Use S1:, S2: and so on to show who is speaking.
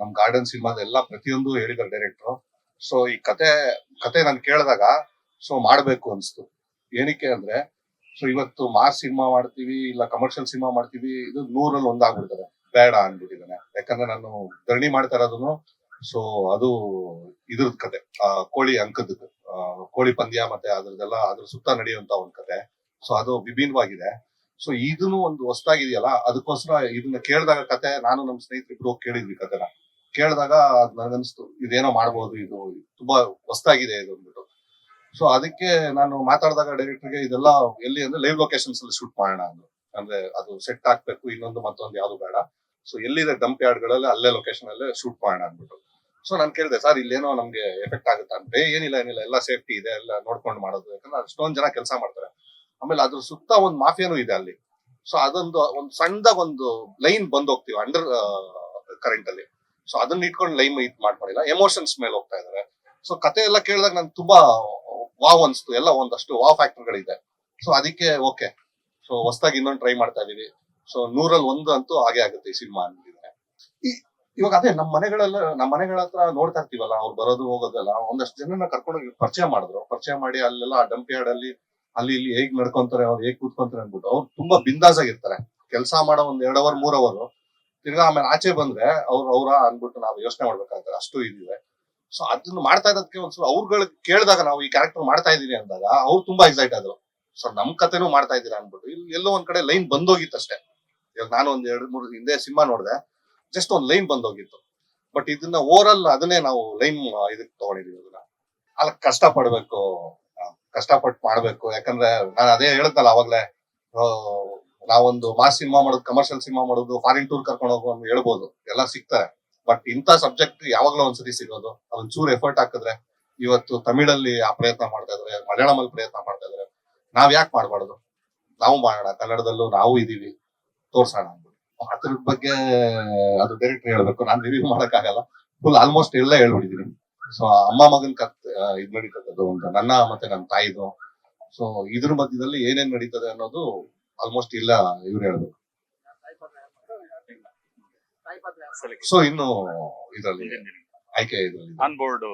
S1: ನಮ್ ಗಾರ್ಡನ್ ಸಿನಿಮಾದ ಎಲ್ಲ ಪ್ರತಿಯೊಂದು ಹೇಳಿದ್ದಾರೆ ಡೈರೆಕ್ಟ್ರು ಸೊ ಈ ಕತೆ ಕತೆ ನಾನು ಕೇಳಿದಾಗ ಸೊ ಮಾಡ್ಬೇಕು ಅನ್ಸ್ತು. ಏನಕ್ಕೆ ಅಂದ್ರೆ ಸೊ ಇವತ್ತು ಮಾಸ್ ಸಿನಿಮಾ ಮಾಡ್ತೀವಿ, ಇಲ್ಲ ಕಮರ್ಷಿಯಲ್ ಸಿನಿಮಾ ಮಾಡ್ತೀವಿ, ಇದು ನೂರಲ್ಲಿ ಒಂದಾಗ್ಬಿಡ್ತಾರೆ ಬೇಡ ಅನ್ಬಿಟ್ಟಿದ್ದಾನೆ. ಯಾಕಂದ್ರೆ ನಾನು ಧರಣಿ ಮಾಡ್ತಾ ಇರೋದನ್ನು ಸೊ ಅದು ಇದ್ರದ್ ಕತೆ. ಕೋಳಿ ಅಂಕದ ಕೋಳಿ ಪಂದ್ಯ ಮತ್ತೆ ಅದ್ರದ್ದೆಲ್ಲ, ಅದ್ರ ಸುತ್ತ ನಡೆಯುವಂತ ಒಂದ್ ಕತೆ. ಸೊ ಅದು ವಿಭಿನ್ನವಾಗಿದೆ. ಸೊ ಇದನ್ನು ಒಂದು ಹೊಸದಾಗಿದೆಯಲ್ಲ, ಅದಕ್ಕೋಸ್ಕರ ಇದನ್ನ ಕೇಳಿದಾಗ ಕತೆ, ನಾನು ನಮ್ಮ ಸ್ನೇಹಿತರಿಬ್ರು ಕೇಳಿದ್ವಿ ಕತೆನ. ಕೇಳಿದಾಗ ನನಗನ್ಸ್ತು ಇದೇನೋ ಮಾಡ್ಬೋದು, ಇದು ತುಂಬಾ ಹೊಸ್ತಾಗಿದೆ ಇದು ಅಂದ್ಬಿಟ್ಟು. ಸೊ ಅದಕ್ಕೆ ನಾನು ಮಾತಾಡಿದಾಗ ಡೈರೆಕ್ಟರ್ಗೆ ಇದೆಲ್ಲ ಎಲ್ಲಿ ಅಂದ್ರೆ ಲೈವ್ ಲೊಕೇಶನ್ಸ್ ಅಲ್ಲಿ ಶೂಟ್ ಮಾಡೋಣ ಅಂದ್ರು. ಅಂದ್ರೆ ಅದು ಸೆಟ್ ಆಗ್ಬೇಕು ಇನ್ನೊಂದು ಮತ್ತೊಂದು ಯಾವ್ದು ಬೇಡ. ಸೊ ಎಲ್ಲಿದೆ ಡಂಪ್ ಯಾರ್ಡ್ಗಳಲ್ಲಿ ಅಲ್ಲೇ ಲೊಕೇಶನ್ ಅಲ್ಲೇ ಶೂಟ್ ಮಾಡೋಣ ಅಂದ್ಬಿಟ್ಟು. ಸೊ ನಾನು ಕೇಳಿದೆ, ಸರ್, ಇಲ್ಲೇನೋ ನಮ್ಗೆ ಎಫೆಕ್ಟ್ ಆಗುತ್ತಾ? ಅಂದ್ರೆ ಏನಿಲ್ಲ ಏನಿಲ್ಲ, ಎಲ್ಲ ಸೇಫ್ಟಿ ಇದೆ, ಎಲ್ಲ ನೋಡ್ಕೊಂಡು ಮಾಡೋದು. ಯಾಕಂದ್ರೆ ಅಷ್ಟೊಂದ್ ಜನ ಕೆಲಸ ಮಾಡ್ತಾರೆ. ಆಮೇಲೆ ಅದ್ರ ಸುತ್ತ ಒಂದ್ ಮಾಫಿಯಾನು ಇದೆ ಅಲ್ಲಿ. ಸೊ ಅದೊಂದು, ಒಂದು ಸಣ್ಣದಾಗ ಒಂದು ಲೈನ್ ಬಂದ್ ಹೋಗ್ತೀವಿ ಅಂಡರ್ ಕರೆಂಟ್ ಅಲ್ಲಿ. ಸೊ ಅದನ್ನ ಇಟ್ಕೊಂಡು ಲೈಮ್ ಇದ್ ಮಾಡ್ಕೊಂಡಿಲ್ಲ. ಎಮೋಷನ್ಸ್ ಮೇಲೆ ಹೋಗ್ತಾ ಇದಾರೆ. ಸೊ ಕತೆ ಎಲ್ಲ ಕೇಳಿದಾಗ ನಂಗೆ ತುಂಬಾ ವಾವ್ ಅನ್ಸ್ತು. ಎಲ್ಲ ಒಂದಷ್ಟು ವಾವ್ ಫ್ಯಾಕ್ಟರ್ಗಳಿದೆ. ಸೊ ಅದಕ್ಕೆ ಓಕೆ. ಸೊ ಹೊಸದಾಗಿ ಇನ್ನೊಂದು ಟ್ರೈ ಮಾಡ್ತಾ ಇದೀವಿ. ಸೊ ನೂರಲ್ಲಿ ಒಂದು ಅಂತೂ ಹಾಗೆ ಆಗುತ್ತೆ ಈ ಸಿನಿಮಾ ಅಂತಿದ್ರೆ ಇವಾಗ ಅದೇ ನಮ್ಮ ಮನೆಗಳೆಲ್ಲ ನಮ್ಮ ಮನೆಗಳ ಹತ್ರ ನೋಡ್ತಾ ಇರ್ತೀವಲ್ಲ, ಅವ್ರು ಬರೋದು ಹೋಗೋದೆಲ್ಲ, ಒಂದಷ್ಟು ಜನನ ಕರ್ಕೊಂಡು ಪರಿಚಯ ಮಾಡಿದ್ರು. ಪರಿಚಯ ಮಾಡಿ ಅಲ್ಲೆಲ್ಲ ಡಂಪಿ ಯಾರ್ಡ್ ಅಲ್ಲಿ ಅಲ್ಲಿ ಇಲ್ಲಿ ಹೇಗ್ ನಡ್ಕೊಂತಾರೆ, ಅವ್ರು ಹೇಗ್ ಕೂತ್ಕೊಂತಾರೆ ಅನ್ಬಿಟ್ಟು ಅವ್ರು ತುಂಬಾ ಬಿಂದಾಸ್ ಆಗಿರ್ತಾರೆ. ಕೆಲಸ ಮಾಡೋ ಒಂದ್ ಎರಡ್ ಅವರ್, ಮೂರ್ ಅವರ್ ತಿರ್ಗಾ ಆಮೇಲೆ ಆಚೆ ಬಂದ್ರೆ ಅವ್ರು, ಅವ್ರ ಅನ್ಬಿಟ್ಟು ನಾವು ಯೋಚನೆ ಮಾಡ್ಬೇಕಾಗ್ತಾರೆ ಅಷ್ಟು ಇದೀವಿ ಸೊ ಅದನ್ನ ಮಾಡ್ತಾ ಇದ್ದಕ್ಕೆ ಒಂದ್ಸಲ ಅವ್ರುಗಳು ಕೇಳಿದಾಗ ನಾವು ಈ ಕ್ಯಾರೆಕ್ಟರ್ ಮಾಡ್ತಾ ಇದೀನಿ ಅಂದಾಗ ಅವ್ರು ತುಂಬಾ ಎಕ್ಸೈಟ್ ಆದ್ರು. ಸೊ ನಮ್ ಕತೆನೂ ಮಾಡ್ತಾ ಇದ್ದೀರಾ ಅನ್ಬಿಟ್ಟು ಇಲ್ಲಿ ಎಲ್ಲೋ ಒಂದ್ ಕಡೆ ಲೈನ್ ಬಂದೋಗಿತ್ತು ಅಷ್ಟೇ. ಇವಾಗ ನಾನು ಒಂದ್ ಎರಡ್, ಮೂರು ಹಿಂದೆ ಸಿನಿಮಾ ನೋಡಿದೆ ಜಸ್ಟ್ ಒಂದ್ ಲೈನ್ ಬಂದೋಗಿತ್ತು. ಬಟ್ ಇದನ್ನ ಓವರ್ ಅದನ್ನೇ ನಾವು ಲೈನ್ ಇದಕ್ಕೆ ತಗೊಂಡಿದೀವಿ ಅದನ್ನ. ಅಲ್ಲ ಕಷ್ಟ ಪಡ್ಬೇಕು ಕಷ್ಟಪಟ್ಟು ಮಾಡ್ಬೇಕು. ಯಾಕಂದ್ರೆ ನಾನು ಅದೇ ಹೇಳ್ತಲ್ಲ ಅವಾಗ್ಲೇ ನಾವೊಂದು ಮಾಸ್ ಸಿನಿಮಾ ಮಾಡೋದು ಕಮರ್ಷಿಯಲ್ ಸಿನಿಮಾ ಮಾಡೋದು ಫಾರಿನ್ ಟೂರ್ ಕರ್ಕೊಂಡು ಅಂತ ಹೇಳ್ಬೋದು. ಎಲ್ಲ ಸಿಗ್ತಾರೆ. ಬಟ್ ಇಂಥ ಸಬ್ಜೆಕ್ಟ್ ಯಾವಾಗ್ಲೂ ಒಂದ್ಸತಿ ಸಿಗೋದು. ಅದೊಂದ್ ಚೂರು ಎಫರ್ಟ್ ಹಾಕಿದ್ರೆ ಇವತ್ತು ತಮಿಳಲ್ಲಿ ಆ ಪ್ರಯತ್ನ ಮಾಡ್ತಾ ಇದ್ರೆ, ಮಲಯಾಳಮಲ್ಲಿ ಪ್ರಯತ್ನ ಮಾಡ್ತಾ ಇದ್ರೆ. ನಾವ್ ಯಾಕೆ ಮಾಡಬಾರ್ದು? ನಾವು ಮಾಡೋಣ. ಕನ್ನಡದಲ್ಲೂ ನಾವು ಇದೀವಿ. ತೋರ್ಸೋಣ ಅದ್ರ ಬಗ್ಗೆ ಅದು ಡೈರೆಕ್ಟರ್ ಹೇಳ್ಬೇಕು. ನಾನು ರಿವ್ಯೂ ಮಾಡಕ್ಕಾಗಲ್ಲ. ಫುಲ್ ಆಲ್ಮೋಸ್ಟ್ ಎಲ್ಲ ಹೇಳ್ಬಿಟ್ಟಿದೀನಿ. ಸೊ ಅಮ್ಮ ಮಗನ್ ಕತ್ ಇದ್ ನಡೀತದೆ ಅಂತ ನನ್ನ ಮತ್ತೆ ನನ್ನ ತಾಯಿದು. ಸೊ ಇದ್ರ ಮಧ್ಯದಲ್ಲಿ ಏನೇನ್ ನಡೀತದೆ ಅನ್ನೋದು ಆಲ್ಮೋಸ್ಟ್ ಇಲ್ಲ ಇವ್ರು ಹೇಳ್ಬೇಕು. ಸೊ ಇನ್ನು ಇದರಲ್ಲಿ ಆಯ್ಕೆ ಇದರಲ್ಲಿ.
S2: On board